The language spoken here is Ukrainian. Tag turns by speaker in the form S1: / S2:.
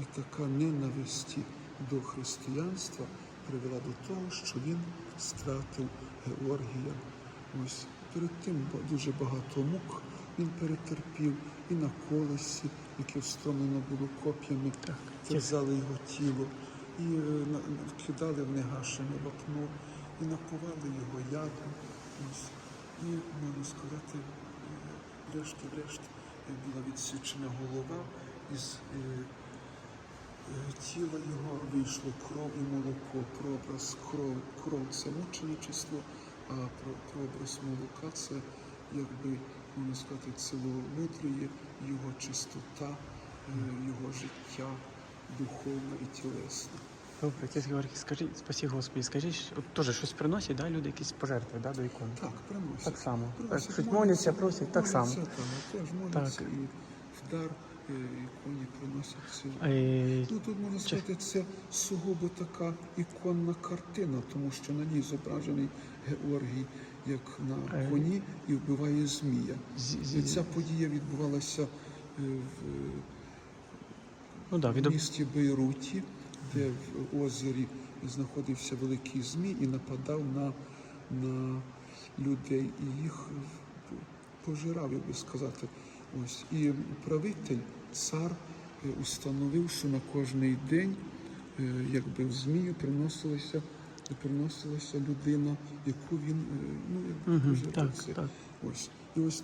S1: І така ненависті до християнства привела до того, що він стратив Георгія. Ось перед тим дуже багато мук він перетерпів і на колесі, яке встромлено було коп'ями, терзали його тіло, і е, на- на- кидали в негашене вапно, і напували його ядом. Ось. І можна сказати, е, врешті-решт е, була відсічена голова із е, тіла його вийшло кров і молоко. Прообраз кров, кров це мученичество, а про- прообраз молока це якби можна сказати ціломудріє, його чистота, е, його життя духовне і тілесне.
S2: Добре, отець Георгій, скажіть, спасі Господі, скажіть, от теж щось приносять, да, люди якісь пожертви да, до ікони?
S1: Так, приносять.
S2: Так само.
S1: Приносять,
S2: Так, щось моляться, просять, так само.
S1: моляться, так, теж моляться
S2: Так.
S1: і в дар е, іконі приносять цю.
S2: Е,
S1: Ну, тут можна сказати, це сугубо така іконна картина, тому що на ній зображений Георгій як на
S2: Е.
S1: коні і вбиває змія. І ця подія відбувалася е, в
S2: ну, да, від...
S1: місті Бейруті, де в озері знаходився великий змій і нападав на, на людей і їх пожирав, як би сказати. Ось. І правитель, цар, е, установив, що на кожний день е, якби в змію приносилася, приносилася людина, яку він е, ну,
S2: як
S1: угу,
S2: так, так.
S1: Ось. І ось тут